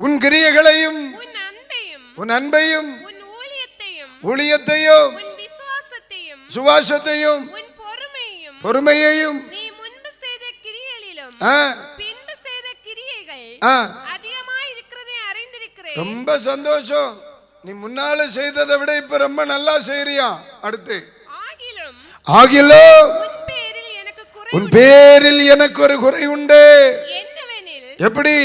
உன் கிரியைகளையும் உன் அன்பையும் ஊழியத்தையும் சுவாசத்தையும் பொறுமையையும் ரொம்ப சந்தோஷம். நீ முன்னால செய்ததை விட இப்ப ரொம்ப நல்லா செய்யறியா அடுத்து. ஆகிலோ உன் பேரில் எனக்கு ஒரு குறை உண்டு. எப்படி?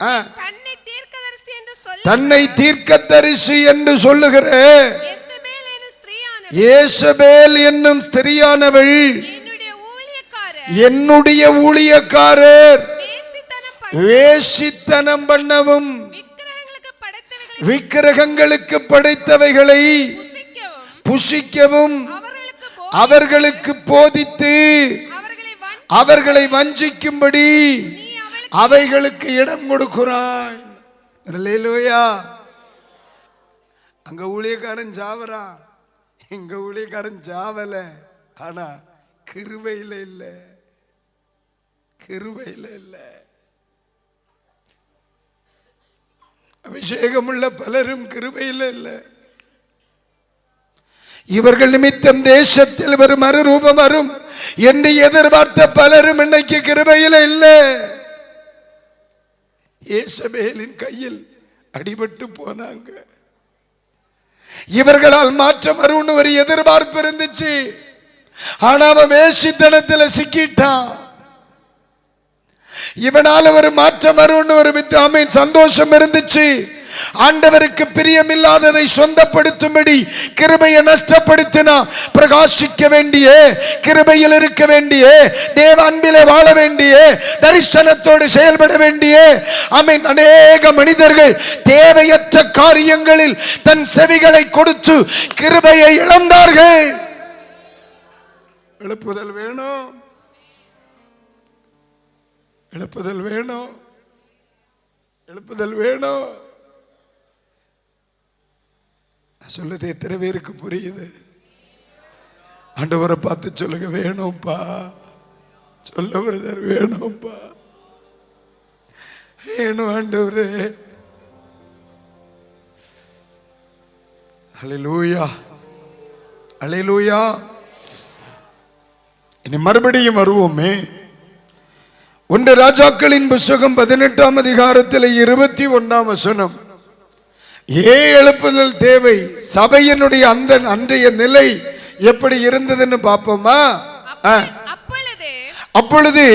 தன்னை தீர்க்கதரிசி என்று சொல்ல தன்னை தீர்க்கத்தரிசி என்று சொல்லுகிற ஏசபேல் என்னும் ஸ்திரியானவள். என்னுடைய ஊழியக்காரர். வேசித்தனம் பண்ண வேசித்தனம் பண்ணவும் விக்கிரகங்களுக்கு படைத்தவைகளை புசிக்கவும். அவர்களுக்கு போதித்து அவர்களை வஞ்சிக்கும்படி அவைகளுக்கு இடம் கொடுக்கிறாய். அங்க ஊழியக்காரன் சாவரா எங்க ஊழியக்காரன் சாவல. ஆனா கிருவையில இல்ல. கிருவையில இல்ல. அபிஷேகமுள்ள பலரும் கிருபையில இல்ல. இவர்கள் நிமித்தம் தேசத்தில் வரும் மறுரூபம் வரும். என்று எதிர்பார்த்த பலரும் இன்னைக்கு கிருபையில இல்லை. ஏசபேலின் கையில் அடிபட்டு போனாங்க. இவர்களால் மாற்றம் வரும்னு ஒரு எதிர்பார்ப்பு இருந்துச்சு. ஆனா அவன் வேஷித்தனத்தில் சிக்கிட்டான். இவனால ஒரு மாற்றம் வரும்னு ஒரு வித்தாமின் சந்தோஷம் இருந்துச்சு. ஆண்டவருக்கு பிரியமில்லாததை சொந்தப்படுத்தும்படி கிருபையை நஷ்டப்படுத்தினா பிரகாசிக்க வேண்டிய கிருபையில் இருக்க வேண்டிய தேவ அன்பிலே வாழ வேண்டிய தரிசனத்தோடு செயல்பட வேண்டிய. ஆமென். அநேக மனிதர்கள் தேவையற்ற காரியங்களில் தன் செவிகளை கொடுத்து கிருபையை இழந்தார்கள். எழுப்புதல் வேணும். எழுப்புதல் வேணும். எழுப்புதல் வேணும். நான் சொல்லுது எத்தனை பேருக்கு புரியுது. ஆண்டவரை பார்த்து சொல்லுங்க வேணும்ப்பா. சொல்ல பிரதர் வேணும்ப்பா. வேணும் ஆண்டவரே. அலையிலூயா அலையிலூயா இனி மறுபடியும் வருவோமே. ஒன்று ராஜாக்களின் புஸ்தகம் பதினெட்டாம் அதிகாரத்தில் இருபத்தி ஒன்னாம் வசனம். ஏ எழுப்புதல் தேவை? சபையினுடைய அந்த அன்றைய நிலை எப்படி இருந்ததுன்னு பார்ப்போமா. அப்பொழுது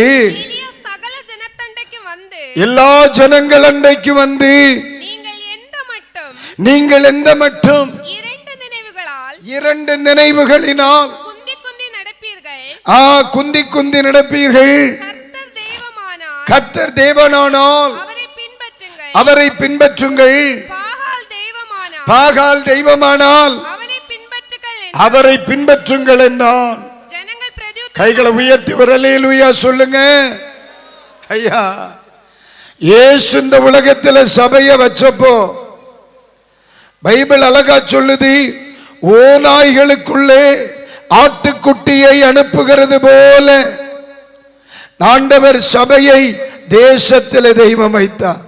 எல்லா ஜனங்கள் அன்றைக்கு வந்து நீங்கள் எந்த மட்டும்? இரண்டு நினைவுகளால் இரண்டு நினைவுகளினால் குந்தி குந்தி நடப்பீர்கள். ஆ குந்தி குந்தி நடப்பீர்கள். கர்த்தர் கர்த்தர் தேவனானால் அவரை பின்பற்றுங்கள். பாகால் பாகால் தெய்வமானால் அவரை பின்பற்றுங்கள் என்றான். கைகளை உயர்த்தி வரலேலுயா சொல்லுங்க. ஐயா இயேசு இந்த உலகத்துல சபைய வச்சப்போ பைபிள் அழகா சொல்லுது ஓநாய்களுக்குள்ளே ஆட்டுக்குட்டியை அனுப்புகிறது போல ஆண்டவர் சபையை தேசத்தில் தெய்வம் வைத்தார்.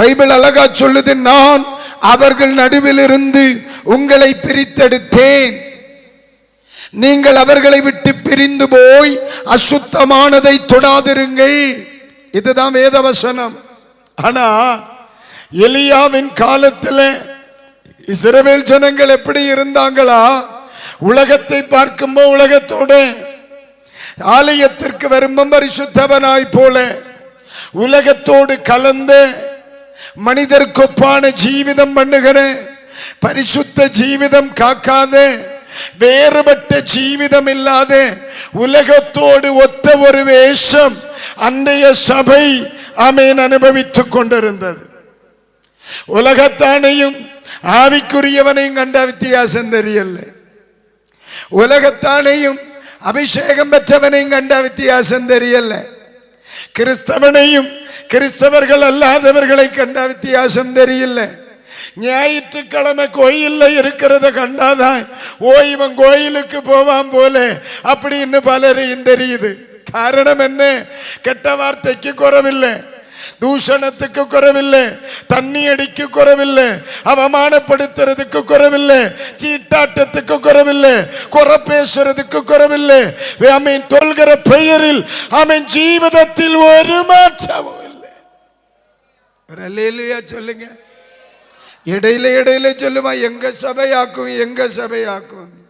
பைபிள் அழகா சொல்லுது நான் அவர்கள் நடுவில் இருந்து உங்களை பிரித்தெடுத்தேன். நீங்கள் அவர்களை விட்டு பிரிந்து போய் அசுத்தமானதை தொடாதிருங்கள். இதுதான் வேதவசனம். ஆனா எலியாவின் காலத்தில் இஸ்ரவேல் ஜனங்கள் எப்படி இருந்தாங்களா? உலகத்தை பார்க்கும்போது உலகத்தோடு. ஆலயத்திற்கு வரும்பம் பரிசுத்தவனாய் போல. உலகத்தோடு கலந்து மனிதர்க்கொப்பான ஜீவிதம் பண்ணுகிற பரிசுத்த ஜீவிதம் காக்காத. வேறுபட்ட ஜீவிதம் இல்லாத. உலகத்தோடு ஒத்த ஒரு வேஷம் அன்றைய சபை அமேன் அனுபவித்துக் கொண்டிருந்தது. உலகத்தானையும் ஆவிக்குரியவனையும் கண்ட வித்தியாசம் தெரியல. உலகத்தானையும் அபிஷேகம் பெற்றவனையும் கண்ட வித்தியாசம் தெரியல. கிறிஸ்தவனையும் கிறிஸ்தவர்கள் அல்லாதவர்களை கண்டா வித்தியாசம் தெரியல. ஞாயிற்றுக்கிழமை கோயில்ல இருக்கிறத கண்டாதான் ஓ இவன் கோயிலுக்கு போவான் போல. அப்படின்னு பலரையும் தெரியுது. காரணம் என்ன? கெட்ட வார்த்தைக்கு குறவில்லை. தூஷணத்துக்கு குறவில்லை. தண்ணி அடிக்கு குறவில்லை. அவமானப்படுத்துறதுக்கு குறவில்லை. சீட்டாட்டத்துக்கு குறவில்லை. குறை பேசுறதுக்கு குறவில்லை. ஆமீன் தொல்கிற பெயரில் ஆமீன் ஜீவிதத்தில் ஒரு மாற்றமும் இல்லை சொல்லுங்க. இடையில இடையில சொல்லுமா எங்க சபையாக்கும் எங்க சபையாக்கும்.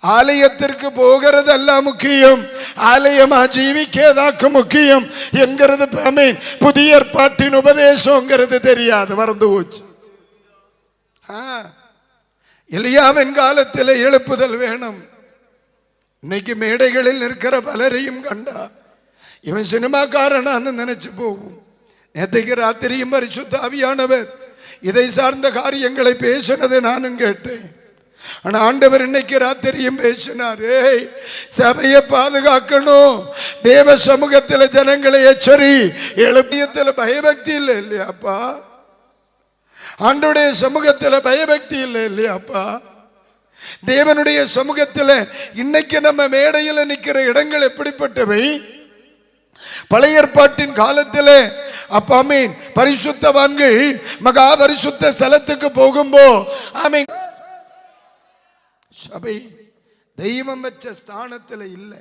ஆலயத்திற்கு போகிறது அல்ல முக்கியம். ஆலயமா ஜீவிக்கதாக்கு முக்கியம். என்கிறது ஆமீன் புதிய ஏற்பாட்டின் உபதேசங்கிறது தெரியாது மறந்து போச்சு. ஆ, எலியாவின் காலத்தில் எழுப்புதல் வேணும். இன்னைக்கு மேடைகளில் இருக்கிற பலரையும் கண்டா இவன் சினிமாக்காரனான்னு நினைச்சு போகும். நேற்றைக்கு ராத்திரியும் பரிசுத்த ஆவியானவர்? இதை சார்ந்த காரியங்களை பேசினதை நானும் கேட்டேன். ஆனா ஆண்டவர் இன்னைக்கு ராத்திரியும் பேசினார் ஏய் சபையை பாதுகாக்கணும். தேவ சமூகத்தில் ஜனங்களை எச்சரி. எழுப்பியத்தில் பயபக்தி இல்லை இல்லையாப்பா ஆண்டுடைய சமூகத்தில் பயபக்தி இல்லை இல்லையாப்பா தேவனுடைய சமூகத்தில் இன்னைக்கு நம்ம மேடையில் நிற்கிற இடங்கள் எப்படிப்பட்டவை? பழைய ஏற்பாட்டின் காலத்தில் அப்ப ஆமீன். பரிசுத்தவான்கள் மகா பரிசுத்த ஸ்தலத்துக்கு போகும்போ. ஆமீன். சபை தெய்வம் வச்ச ஸ்தானத்துல இல்லை.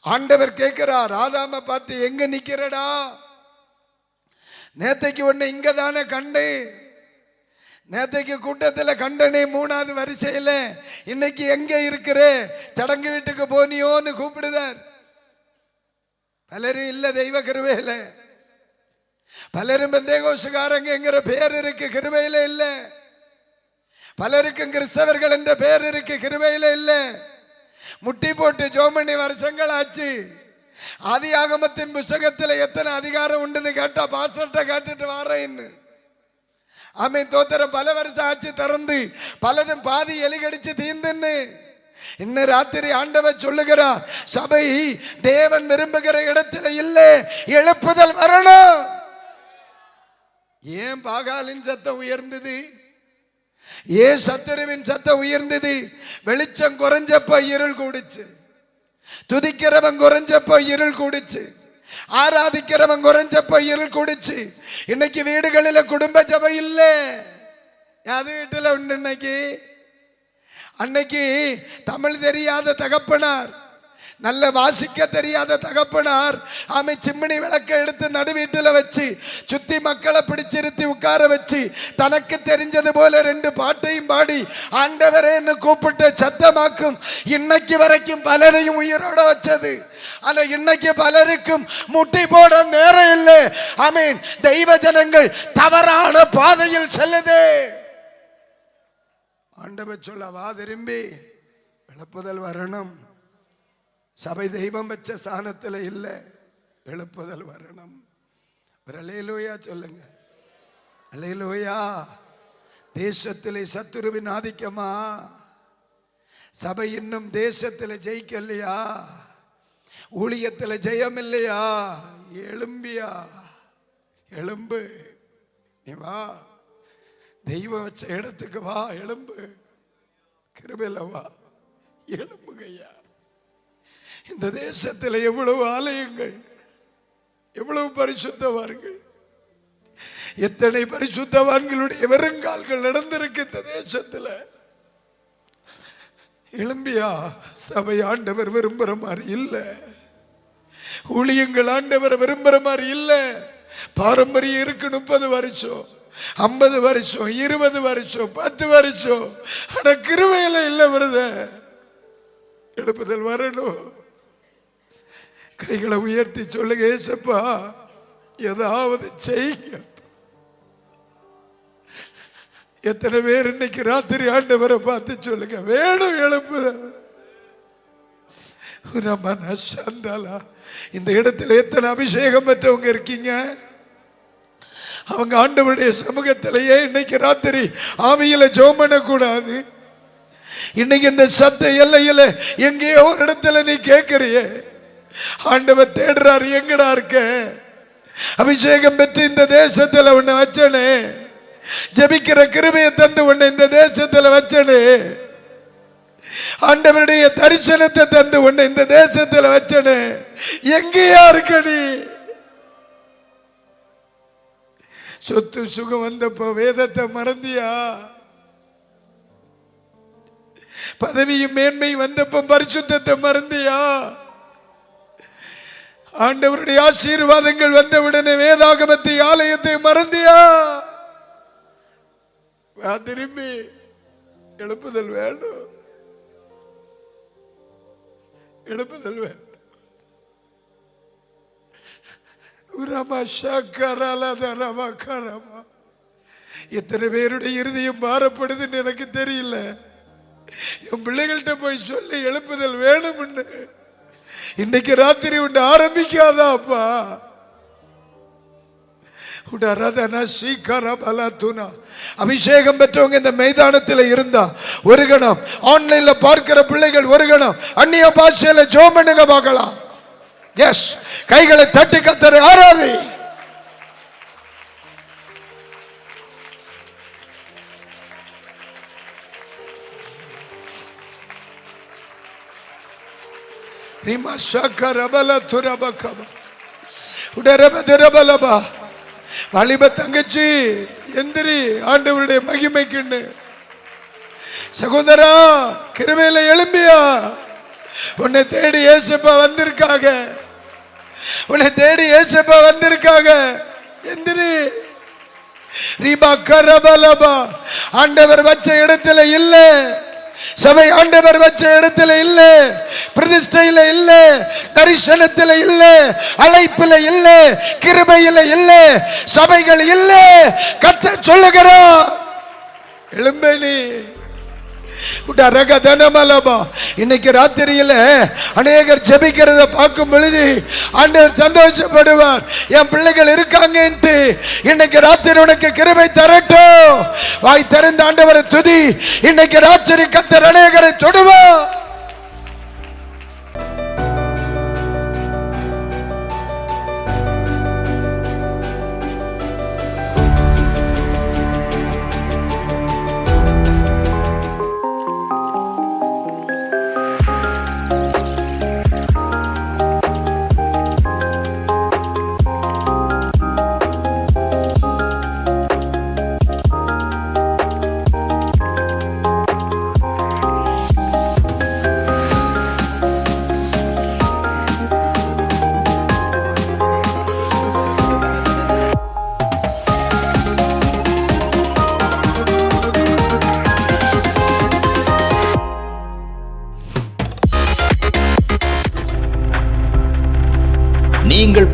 ஆண்டவர் கேட்கிறா ராதாம பார்த்து எங்க நிக்கிறடா? நேத்தைக்கு ஒன்று இங்க தானே கண்டேன் நேத்தைக்கு கூட்டத்தில் கண்டனே மூணாவது வரிசையில் இன்னைக்கு எங்கே இருக்கிற? சடங்கு வீட்டுக்கு போனியோன்னு கூப்பிடுதார். பலரும் இல்லை தெய்வ கிருபையில. பலரும் பெந்தேகோசுகாரங்கிற பேர் இருக்கு கிருபையில இல்லை. பலருக்கும் கிறிஸ்தவர்கள் என்ற பேர் இருக்கு கிருபையில இல்லை. முட்டி போட்டு ஜோமணி வருஷங்கள் ஆச்சு ஆதி ஆகமத்தின் புஸ்தகத்தில் எத்தனை அதிகாரம் உண்டுன்னு கேட்டா பாஸ்டர்ட்ட கேட்டுட்டு வாரேன்னு ஆமை தோத்திரம் பல வருஷம் ஆச்சு திறந்து பலதும் பாதி எலிகடிச்சு தீந்துன்னு. இன்னும் ராத்திரி ஆண்டவர் சொல்லுகிறார் சபை தேவன் விரும்புகிற இடத்தில் இல்லை எழுப்புதல் மரணு விரும்புகிற இடத்துல இல்லை எழுப்புதல் வரணும் ஏன் பாகாலின் சத்தம் உயர்ந்தது? ஏன் சத்துருவின் சத்தம் உயர்ந்தது? வெளிச்சம் குறைஞ்சப்ப இருள் கூடுச்சு. துதிக்கிறவன் குறைஞ்சப்ப இருள் கூடுச்சு. ஆராதிக்கிறவன் குறைஞ்சப்ப இருள் கூடுச்சு. இன்னைக்கு வீடுகளில் குடும்ப சபை இல்லை. அது வீட்டில் உண்டு இன்னைக்கு? அன்னைக்கு தமிழ் தெரியாத தகப்பனார். நல்ல வாசிக்க தெரியாத தகப்பனார். ஆமை சிம்மினி விளக்க எடுத்து நடு வீட்டுல வச்சு சுத்தி மக்களை பிடிச்சிருத்தி உட்கார வச்சு தனக்கு தெரிஞ்சது போல ரெண்டு பாட்டையும் பாடி ஆண்டவரேன்னு கூப்பிட்டு சத்தமாக்கும். இன்னைக்கு வரைக்கும் பலரையும் உயிரோட வச்சது. ஆனா இன்னைக்கு பலருக்கும் முட்டி போட நேரம் இல்லை. ஆமீன். தெய்வ ஜனங்கள் தவறான பாதையில் செல்லுதே. ஆண்டவர் சொல்ல வா திரும்பி விளப்புதல் வரணும். சபை தெய்வம் வச்ச ஸ்தானத்தில் இல்லை. எழுப்புதல் வரணும். ஒரு அலையிலோயா சொல்லுங்க. அலையிலோயா தேசத்திலே சத்துருவின் ஆதிக்கமா? சபை இன்னும் தேசத்தில் ஜெயிக்கலையா? ஊழியத்துல ஜெயம் இல்லையா எழும்பியா? எழும்பு. நீ வா. தெய்வம் வச்ச இடத்துக்கு வா எழும்பு. கிருபில வா. எழும்புகையா? இந்த தேசத்தில் எவ்வளவு ஆலயங்கள் எவ்வளவு பரிசுத்தவார்கள் எத்தனை பரிசுத்தவான்களுடைய வெறுங்கால்கள் நடந்திருக்கு இந்த தேசத்தில். எழும்பியா சபை ஆண்டவர் விரும்புகிற மாதிரி இல்லை. ஊழியங்கள் ஆண்டவர் விரும்புகிற மாதிரி இல்லை. பாரம்பரியம் இருக்கு முப்பது வருஷம் ஐம்பது வருஷம் இருபது வருஷம் பத்து வருஷம். ஆனா கிருவையில இல்லை வருத எடுப்புதல் வரணும். கைகளை உயர்த்தி சொல்லுங்க ஏசப்பா ஏதாவது செய்யுங்க. எத்தனை பேர் இன்னைக்கு ராத்திரி ஆண்டவரை பார்த்து சொல்லுங்க வேணும் எழுப்புதல். இந்த இடத்துல எத்தனை அபிஷேகம் பெற்றவங்க இருக்கீங்க? அவங்க ஆண்டவருடைய சமூகத்திலேயே இன்னைக்கு ராத்திரி ஆவியில ஜோம் பண்ணக்கூடாது இன்னைக்கு இந்த சத்த எல்லையில எங்கேயோ ஒரு இடத்துல நீ கேட்கறியே. ஆண்டவர் தேடுறாரு எங்கடா இருக்க? அபிஷேகம் பெற்று இந்த தேசத்துல உன்னை வச்சனே. ஜெபிக்கிற கிருமையை தந்து உன்னை இந்த தேசத்துல வச்சனே. ஆண்டவருடைய தரிசனத்தை தந்து உன்னை இந்த தேசத்துல வச்சனே. எங்கேயா இருக்க நீ? சொத்து சுகம் வந்தப்போ வேதத்தை மறந்தியா? பதவியும் மேன்மை வந்தப்போ பரிசுத்தத்தை மறந்தியா? ஆண்டவருடைய ஆசீர்வாதங்கள் வந்தவுடனே வேதாகமத்தை ஆலயத்தை மறந்தியா? திரும்பி. எழுப்புதல் வேண்டும். எழுப்புதல் வேண்டும். எத்தனை பேருடைய இருதயம் மாறப்படுதுன்னு எனக்கு தெரியல. என் பிள்ளைகள்கிட்ட போய் சொல்லி எழுப்புதல் வேணும்னு. இன்னைக்கு ராத்திரி உண்டு ஆரம்பிக்காதா அப்பா அபிஷேகம் பெற்றவங்க இந்த மைதானத்தில் இருந்தா ஒரு கணம். ஆன்லைன்ல பார்க்கிற பிள்ளைகள் ஒரு கணம். அந்நிய பாஷையில ஜோம் பண்ணுங்க பார்க்கலாம். எஸ் கைகளை தட்டி கத்தர் ஆராதி. ரிமா ஷக்கர பல துரபகபா. உடரப துரபலபா. வாலிப தங்கச்சி எந்திரி ஆண்டவருடைய மகிமைக்குன்னு. சகோதரா கிருமையில எழும்பியா. உன்னை தேடி ஏசப்பா வந்திருக்காக. உன்னை தேடி ஏசப்பா வந்திருக்காக. எந்திரி. ரீபா கரபலபா. ஆண்டவர் வச்ச இடத்துல இல்லை. சபை ஆண்டவர் வச்ச இடத்துல இல்ல பிரதிஷ்டையில இல்ல தரிசனத்தில் இல்ல அழைப்பில் இல்ல கிருபையில் இல்ல சபைகள் இல்ல. கத்த சொல்லுகிறோம் எழும்பலி இன்னைக்கு ராத்திரியில அநேகர் ஜபிக்கிறத பார்க்கும் பொழுது ஆண்டவர் சந்தோஷப்படுவார். என் பிள்ளைகள் இருக்காங்கன்ட்டு இன்னைக்கு ராத்திரி உனக்கு கிருபை தரட்டும். வாய் திறந்த ஆண்டவரை துதி. இன்னைக்கு ராத்திரி கத்தர் அநேகரை தொடுவார்.